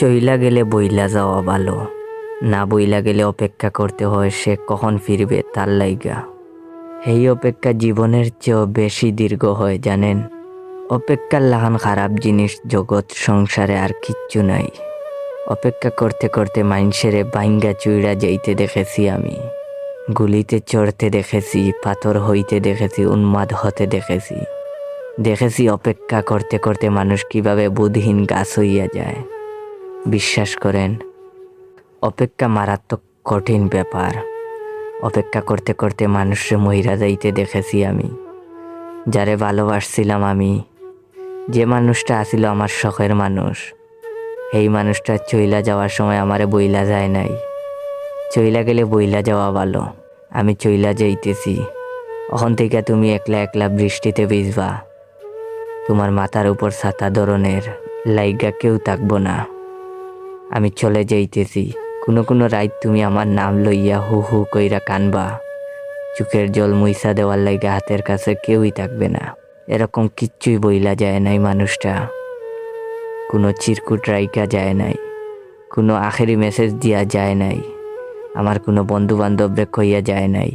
চইলা গেলে বইলা যাওয়া ভালো, না বইলা গেলে অপেক্ষা করতে হয় সে কখন ফিরবে তার লাইগা। এই অপেক্ষা জীবনের চেয়েও বেশি দীর্ঘ হয়, জানেন? অপেক্ষার লাহান খারাপ জিনিস জগৎ, সংসারে আর কিচ্ছু নাই। অপেক্ষা করতে করতে মাইনসেরে বাইঙ্গা চুইড়া যাইতে দেখেছি আমি। গুলিতে চড়তে দেখেছি, পাথর হইতে দেখেছি, উন্মাদ হতে দেখেছি। দেখেছি অপেক্ষা করতে করতে মানুষ কীভাবে বুধহীন গাছ হইয়া যায়। বিশ্বাস করেন। অপেক্ষা মারাত্মক কঠিন ব্যাপার। অপেক্ষা করতে করতে মানুষে মহিরা যাইতে দেখেছি আমি। যারে ভালোবাসছিলাম আমি। যে মানুষটা আসিল আমার শখের মানুষ। এই মানুষটা চইলা যাওয়ার সময় আমারে বইলা যায় নাই। চইলা গেলে বইলা যাওয়া ভালো। আমি চইলা যাইতেছি। ওখান থেকে তুমি একলা একলা বৃষ্টিতে ভিজবা। তোমার মাথার উপর ছাতা ধরনের, লাইগা কেউ থাকব না। আমি চলে যাইতেছি। কোনো কোনো রাত তুমি আমার নাম লইয়া হু হু কইরা কানবা। চোখের জল মুইসা দেওয়ার লাইগা হাতের কাছে কেউই থাকবে না। এরকম কিচ্ছুই বইলা যায় নাই মানুষটা। কোনো চিরকুট রাইকা যায় নাই। কোনো আখেরি মেসেজ দিয়া যায় নাই। আমার কোনো বন্ধু বান্ধবরে কইয়া যায় নাই।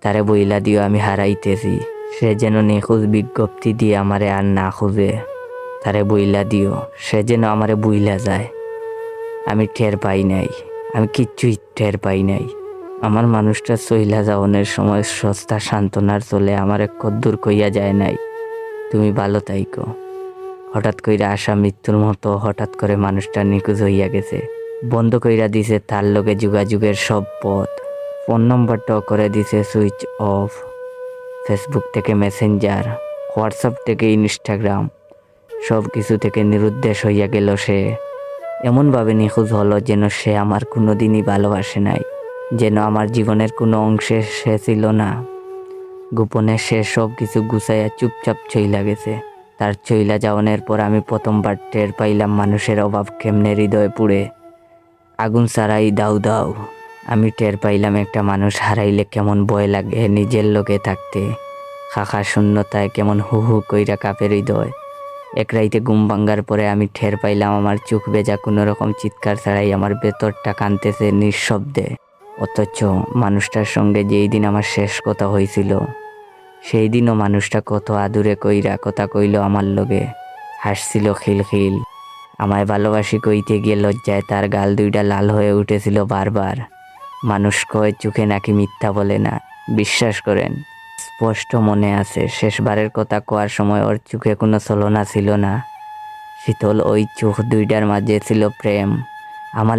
তারে বইলা দিও আমি হারাইতেছি। সে যেন নিখোঁজ বিজ্ঞপ্তি দিয়ে আমারে আর না খুঁজে। তারে বইলা দিও, সে যেন আমারে বইলা যায়। আমি টের পাই নাই। আমি কিচ্ছুই টের পাই নাই। আমার মানুষটা চইলা যাওয়ানের সময় সস্তা সান্ত্বনার চলে আমারে কদ্দুর কইয়া যায় নাই। তুমি ভালো তাইকো। হঠাৎ কইরা আসা মৃত্যুর মতো হঠাৎ করে মানুষটা নিখোঁজ হইয়া গেছে। বন্ধ কইরা দিছে তার লগে যোগাযোগের সব পথ। ফোন নম্বরটাও করে দিছে সুইচ অফ। ফেসবুক থেকে মেসেঞ্জার, হোয়াটসঅ্যাপ থেকে ইনস্টাগ্রাম। সব কিছু থেকে নিরুদ্দেশ হইয়া গেল সে। এমনভাবে নিখোঁজ হলো যেন সে আমার কোনো দিনই ভালোবাসে নাই, যেন আমার জীবনের কোনো অংশে সে ছিল না। গোপনে সে সব কিছু গুছাইয়া চুপচাপ চইলা গেছে। তার চইলা যাওয়ানোর পর আমি প্রথমবার টের পাইলাম মানুষের অভাব কেমনে হৃদয়ে পুড়ে। আগুন ছাড়াই দাউ দাউ আমি টের পাইলাম একটা মানুষ হারাইলে কেমন ভয় লাগে নিজের লোকে থাকতে। খাখা শূন্যতায় কেমন হু হু কইরা কাপের হৃদয়। এক রাইতে ঘুম ভাঙ্গার পরে আমি ঠের পাইলাম আমার চোখ বেজা কোনো রকম চিৎকার ছাড়াই আমার ভেতরটা কানতেছে নিঃশব্দে। অথচ মানুষটার সঙ্গে যেই দিন আমার শেষ কথা হয়েছিল সেই দিনও মানুষটা কত আদুরে কইরা কথা কইল আমার লগে। হাসছিল খিলখিল। আমায় ভালোবাসি কইতে গিয়ে লজ্জায় তার গাল দুইটা লাল হয়ে উঠেছিল বারবার। মানুষ কয়, চোখে নাকি মিথ্যা বলে না, বিশ্বাস করেন। স্পষ্ট মনে আছে, শেষবারের কথা কোয়ার সময় ওর চোখে কোনো ছলনা ছিল না। শীতল ওই চোখ দুইটার মাঝে ছিল প্রেম। আমার